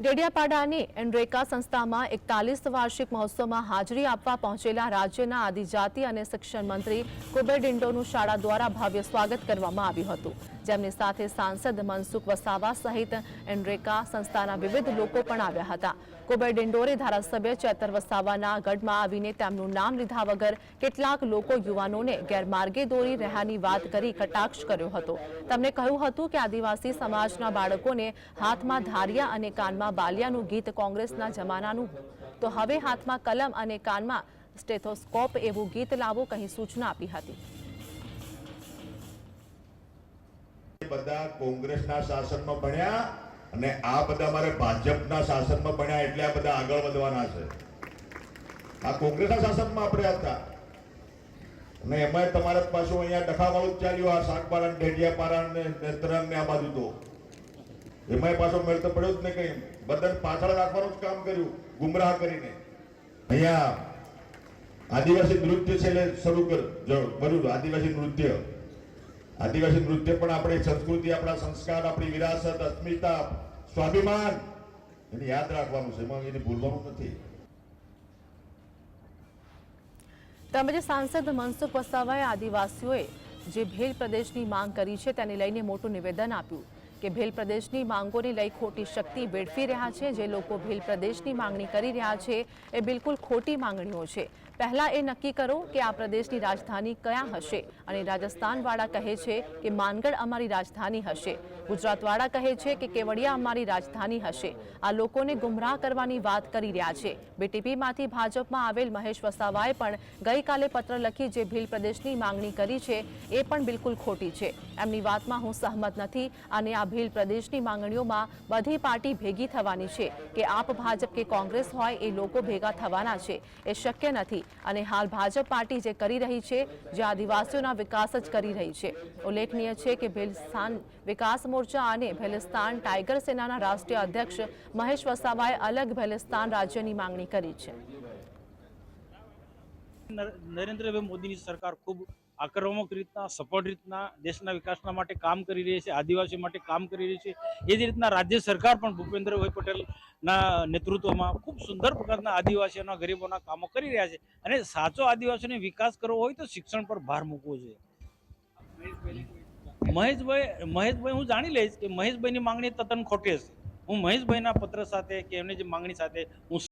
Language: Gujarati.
ડેડિયાપાડાની એન્ડ્રેકા સંસ્થામાં એકતાલીસ વાર્ષિક મહોત્સવમાં હાજરી આપવા પહોંચેલા રાજ્યના આદિજાતિ અને શિક્ષણ મંત્રી કુબેર શાળા દ્વારા ભવ્ય સ્વાગત કરવામાં આવ્યું હતું. જેમની સાથે સાંસદ મનસુખ વસાવા સહિત એન્ડ્રેકા સંસ્થાના વિવિધ લોકો પણ આવ્યા હતા. કુબેર ધારાસભ્ય ચેતર વસાવાના ગઢમાં આવીને તેમનું નામ લીધા વગર કેટલાક લોકો યુવાનોને ગેરમાર્ગે દોરી રહ્યાની વાત કરી કટાક્ષ કર્યો હતો. તેમણે કહ્યું હતું કે આદિવાસી સમાજના બાળકોને હાથમાં ધારિયા અને કાનમાં બાલિયાનું ગીત કોંગ્રેસના જમાનાનું. તો હવે હાથમાં કલમ અને કાનમાં સ્ટેથોસ્કોપ એવું ગીત લાવો કહી સૂચના આપી હતી. બધા કોંગ્રેસના શાસનમાં ભણ્યા અને આ બધા મારે ભાજપના શાસનમાં ભણ્યા એટલે આ બધા આગળ વધવાના છે. આ કોંગ્રેસના શાસનમાં આપણે હતા. અને એમાં તમારે પાછું અહીંયા ડખાવાળું જ ચાલ્યું, આ શાકપારા ઢેઢિયા ઢેડિયાપારા ને નેત્રંગ ને આ બાજુ તો. એમાંય પાછો મેળ તો પડ્યો જ ને કઈ. બધાને પાછળ રાખવાનું જ કામ કર્યું, ગુમરાહ કરીને. અહીંયા આદિવાસી નૃત્ય છે એટલે શરૂ કર, જો આદિવાસી નૃત્ય. આદિવાસી નૃત્ય પણ આપણી સંસ્કૃતિ, આપણા સંસ્કાર, આપણી વિરાસત, અસ્મિતા, સ્વાભિમાન, એને યાદ રાખવાનું છે. એમાં એને ભૂલવાનું નથી. તેમજ સાંસદ મનસુખ વસાવાએ આદિવાસીઓએ જે ભેલ પ્રદેશની માંગ કરી છે, તેને લઈને મોટું નિવેદન આપ્યું. કે ભેલ પ્રદેશની માંગોને લઈ ખોટી શક્તિ વેડફી રહ્યા છે. જે લોકો ભેલ પ્રદેશની માંગણી કરી રહ્યા છે એ બિલકુલ ખોટી માંગણીઓ છે. પહેલાં એ નક્કી કરો કે આ પ્રદેશની રાજધાની ક્યાં હશે. અને રાજસ્થાનવાળા કહે છે કે માનગઢ અમારી રાજધાની હશે. ગુજરાતવાળા કહે છે કે કેવડિયા અમારી રાજધાની હશે. આ લોકોને ગુમરાહ કરવાની વાત કરી રહ્યા છે. બીટીપીમાંથી ભાજપમાં આવેલ મહેશ વસાવાએ પણ ગઈકાલે પત્ર લખી જે ભીલ પ્રદેશની માંગણી કરી છે એ પણ બિલકુલ ખોટી છે. એમની વાતમાં હું સહમત નથી. અને આ ભીલ પ્રદેશની માંગણીઓમાં બધી પાર્ટી ભેગી થવાની છે કે આપ ભાજપ કે કોંગ્રેસ હોય એ લોકો ભેગા થવાના છે, એ શક્ય નથી. અને હાલ ભાજપ પાર્ટી જે કરી રહી છે, જે આદિવાસીઓના વિકાસ જ કરી રહી છે. ઉલ્લેખનીય છે કે ભેલસ્થાન વિકાસ મોરચા અને ભેલિસ્તાન ટાઈગર સેનાના રાષ્ટ્રીય અધ્યક્ષ મહેશ વસાવાએ અલગ ભેલિસ્તાન રાજ્યની માંગણી કરી છે. નરેન્દ્રભાઈ મોદીની સરકાર ખૂબ આક્રમક રીતના, સફળ રીતના દેશના વિકાસના માટે કામ કરી રહી છે આદિવાસી માટે કામ કરી રહી છે. એ જ રીતના રાજ્ય સરકાર પણ ભૂપેન્દ્રભાઈ પટેલના નેતૃત્વમાં ખૂબ સુંદર પ્રકારના આદિવાસીઓના, ગરીબોના કામો કરી રહ્યા છે. અને સાચો આદિવાસીઓને વિકાસ કરવો હોય તો શિક્ષણ પર ભાર મૂકવો જોઈએ. મહેશભાઈ મહેશભાઈ, હું જાણી લઈશ કે મહેશભાઈની માંગણી તદ્દન ખોટી હશે. હું મહેશભાઈના પત્ર સાથે કે એમની જે માંગણી સાથે હું